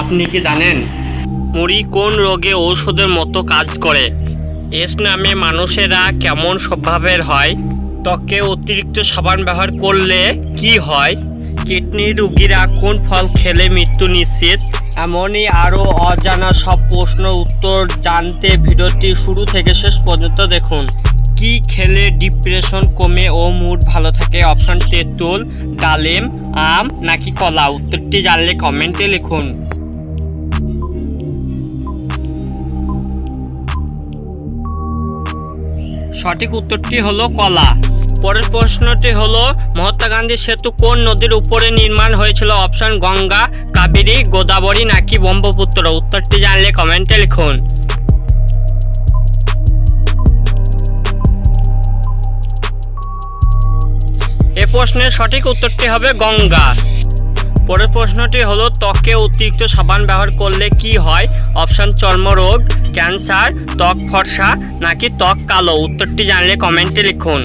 আপনি কি জানেন? মুড়ি কোন রোগে ঔষধের মতো কাজ করে? এস নামে মানুষেরা কেমন স্বভাবের হয়? ত্বকে অতিরিক্ত সাবান ব্যবহার করলে কি হয়? কিডনি রুগীরা কোন ফল খেলে মৃত্যু নিশ্চিত? এমনই আরও অজানা সব প্রশ্ন উত্তর জানতে ভিডিওটি শুরু থেকে শেষ পর্যন্ত দেখুন। কি খেলে ডিপ্রেশন কমে ও মুড ভালো থাকে? অপশন তেঁতুল, ডালিম, আম নাকি কলা? উত্তরটি জানলে কমেন্টে লিখুন। সঠিক উত্তরটি হলো কলা। পরের প্রশ্নটি হলো, মহাত্মা গান্ধী সেতু কোন নদীর উপরে নির্মাণ হয়েছিল? অপশন গঙ্গা, কাবেরী, গোদাবরী নাকি ব্রহ্মপুত্র? উত্তরটি জানলে কমেন্টে লিখুন। এ প্রশ্নের সঠিক উত্তরটি হবে গঙ্গা। পরের প্রশ্নটি হলো, ত্বকে অতিরিক্ত সাবান ব্যবহার করলে কি হয়? অপশন চর্মরোগ ক্যান্সার, ত্বক ফর্সা নাকি ত্বক কালো? উত্তরটি জানলে কমেন্টে লিখুন।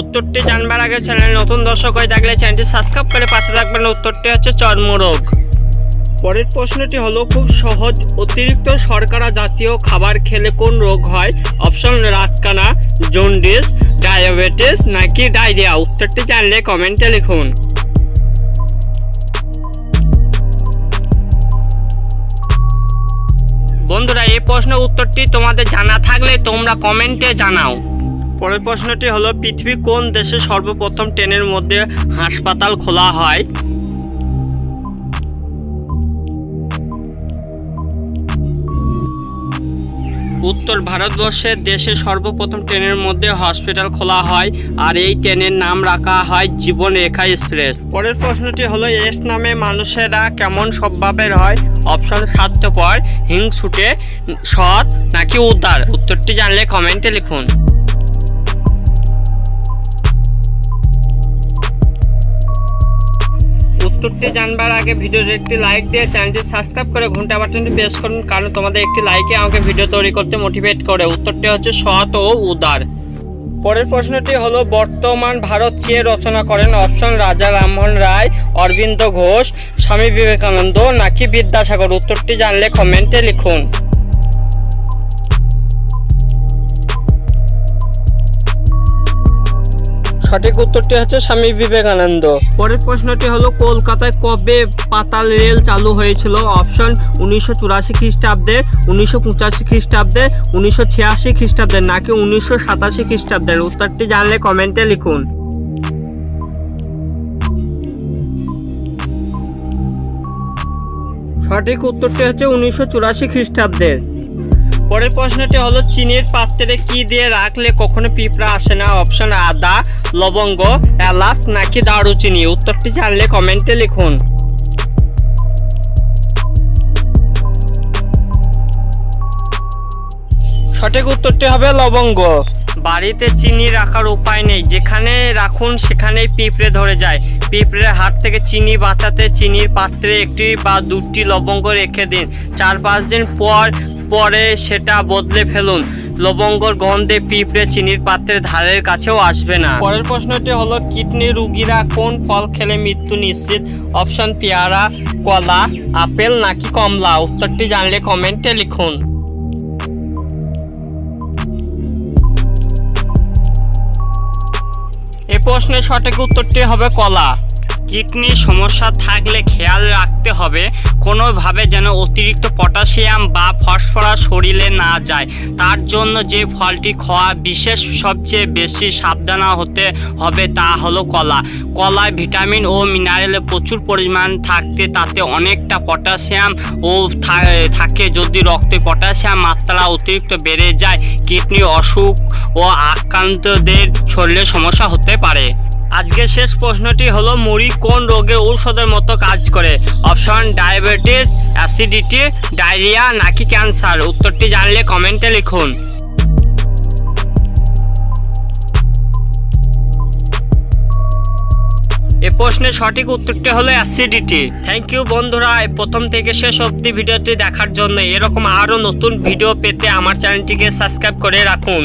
উত্তরটি জানবার আগে চ্যানেল নতুন দর্শক হয়ে থাকলে চ্যানেলটি সাবস্ক্রাইব করে পাশে থাকবেন। উত্তরটি হচ্ছে চর্মরোগ। পরের প্রশ্নটি হলো, খুব সহজ অতিরিক্ত শর্করা জাতীয় খাবার খেলে কোন রোগ হয়? অপশন, রাতকানা, জন্ডিস, ডায়াবেটিস নাকি ডায়রিয়া? উত্তরটি জানলে কমেন্টে লিখুন। বন্ধুরা, এই প্রশ্নের উত্তরটি তোমাদের জানা থাকলে তোমরা কমেন্টে জানাও। পরের প্রশ্নটি হলো, পৃথিবী কোন দেশে সর্বপ্রথম ট্রেনের মধ্যে হাসপাতাল খোলা হয়? উত্তর ভারতবর্ষের দেশে সর্বপ্রথম ট্রেনের মধ্যে হসপিটাল খোলা হয় আর এই ট্রেনের নাম রাখা হয় জীবন রেখা এক্সপ্রেস। পরের প্রশ্নটি হলো, এস নামে মানুষেরা কেমন স্বভাবের হয়? অপশন স্বার্থপর হিংসুটে সৎ নাকি উদার? উত্তরটি জানলে কমেন্টে লিখুন। উত্তরটি জানবার আগে ভিডিওর একটি লাইক দিয়ে চ্যানেলটি সাবস্ক্রাইব করে ঘণ্টা বাটনটি প্রেস করুন, কারণ তোমাদের একটি লাইকে আমাকে ভিডিও তৈরি করতে মোটিভেট করে। উত্তরটি হচ্ছে সৎ ও উদার। পরের প্রশ্নটি হলো, বর্তমান ভারত কে রচনা করেন? অপশন, রাজা রামমোহন রায়, অরবিন্দ ঘোষ স্বামী বিবেকানন্দ নাকি বিদ্যাসাগর উত্তরটি জানলে কমেন্টে লিখুন। সঠিক উত্তরটি হচ্ছে স্বামী বিবেকানন্দ। পরের প্রশ্নটি হলো, কলকাতায় কবে পাতাল রেল চালু হয়েছিল? অপশন, উনিশশো চুরাশি খ্রিস্টাব্দে, উনিশশো পঁচাশি খ্রিস্টাব্দে, উনিশশো ছিয়াশি খ্রিস্টাব্দে নাকি উনিশশো সাতাশি খ্রিস্টাব্দের? উত্তরটি জানলে কমেন্টে লিখুন। সঠিক উত্তরটি হচ্ছে উনিশশো চুরাশি খ্রিস্টাব্দের পরের প্রশ্নটি হলো, চিনির পাত্রে কি দিয়ে রাখলে কখনো পিঁপড়া আসে না? অপশন আদা লবঙ্গ, এলাচ নাকি দারুচিনি? উত্তরটি জানলে কমেন্টে লিখুন। সঠিক উত্তরটি হবে লবঙ্গ। বাড়িতে চিনি রাখার উপায় নেই। যেখানে রাখুন, সেখানেই পিঁপড়ে ধরে যায়। পিঁপড়ের হাত থেকে চিনি বাঁচাতে চিনির পাত্রে একটি বা দুটি লবঙ্গ রেখে দিন। চার পাঁচ দিন পর পরে সেটা বদলে ফেলুন। লবঙ্গর গন্ধে পিঁপড়ে চিনির পাত্রের ধারের কাছেও আসবে না। পরের প্রশ্নটি হলো, কিডনি রুগীরা কোন ফল খেলে মৃত্যু নিশ্চিত? অপশন পেয়ারা, কলা, আপেল নাকি কমলা? উত্তরটি জানলে কমেন্টে লিখুন। এ প্রশ্নের সঠিক উত্তরটি হবে কলা। কিডনি সমস্যা থাকলে খেয়াল রাখতে হবে। কোনোভাবে যেন অতিরিক্ত পটাশিয়াম বা ফসফরাস শরীরে না যায়। তার জন্য যে ফলটি খাওয়া বিশেষ সবচেয়ে বেশি সাবধান হতে হবে তা হলো কলা। কলায় ভিটামিন ও মিনারেলে প্রচুর পরিমাণ থাকতে তাতে অনেকটা পটাশিয়াম ও থাকে। যদি রক্তে পটাশিয়াম মাত্রা অতিরিক্ত বেড়ে যায়, কিডনি অসুখ ও আক্রান্তদের শরীরে সমস্যা হতে পারে। আজকের শেষ প্রশ্নটি হলো, মুড়ি কোন রোগে ঔষধের মতো কাজ করে? অপশন, ডায়াবেটিস, অ্যাসিডিটি, ডায়রিয়া নাকি ক্যান্সার? উত্তরটি জানলে কমেন্টে লিখুন। এ প্রশ্নের সঠিক উত্তরটি হলো অ্যাসিডিটি। থ্যাংক ইউ বন্ধুরা প্রথম থেকে শেষ অবধি ভিডিওটি দেখার জন্য এরকম আরও নতুন ভিডিও পেতে আমার চ্যানেলটিকে সাবস্ক্রাইব করে রাখুন।